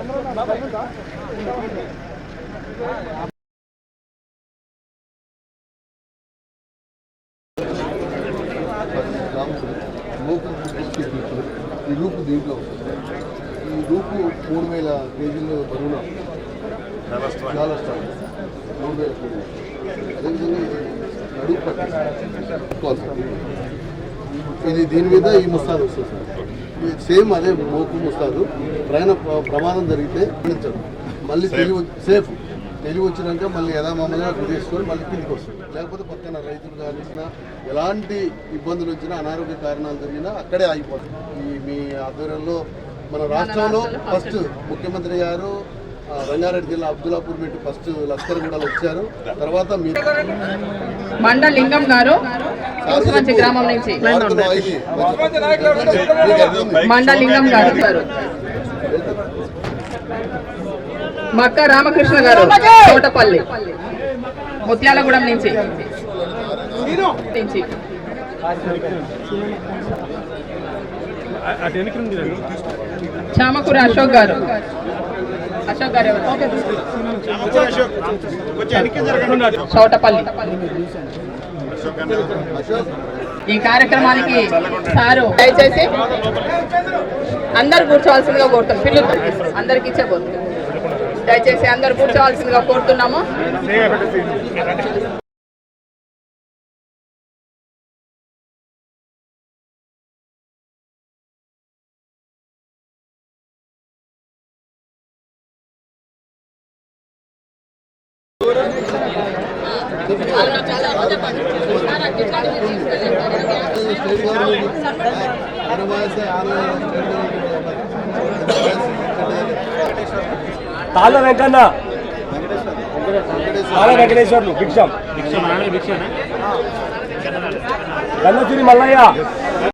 ఈ రూపు దీంట్లో? ఈ రూపు మూడు వేల కేజీలు బరువున? చాలా స్టాక్ మూడు వేల కేజీలు. అదేవిధంగా నడుపు పట్టుకోవాలి ఇది దీని మీద ఈ ముస్తాదు వస్తుంది సేమ్ అదే మోపు ముస్తాదు. ప్రయాణ ప్ర- ప్రమాదం జరిగితే మళ్ళీ తెలివి సేఫ్ తెలివి వచ్చినాక మళ్ళీ యథామామూలుగా తీసుకొని మళ్ళీ కిందికి వస్తుంది లేకపోతే పక్కన రైతులు కానీ ఎలాంటి ఇబ్బందులు వచ్చినా అనారోగ్య కారణాలు జరిగినా అక్కడే ఆగిపోతుంది ఈ మీ ఆధ్వర్యంలో మన రాష్ట్రంలో ఫస్ట్ ముఖ్యమంత్రి గారు రంగారెడ్డి జిల్లా అబ్దుల్లాపూర్ మెట్టు ఫస్ట్ లష్కర్ కూడా వచ్చారు. తర్వాత మీ మండ లింగం గారు. మంచి గ్రామం నుంచి. భారత్ ఇది మండ లింగం గారు గారు మక్క రామకృష్ణ గారు తోటపల్లి ముత్యాలగూడెం నుంచి. నుంచి. చామకూర అశోక్ గారు. అశోక్ గారు ఎవరు? చోటపల్లి ఈ కార్యక్రమానికి సారు దయచేసి అందరు కూర్చోవాల్సిందిగా కోరుతాం పిల్లలు అందరికి ఇచ్చేపోతుంది. దయచేసి అందరు కూర్చోవాల్సిందిగా కోరుతున్నాము. Thank you. Talla Venkanna. Talla Venkateswarlu Bhiksham. గన్నసిరి Mallayya.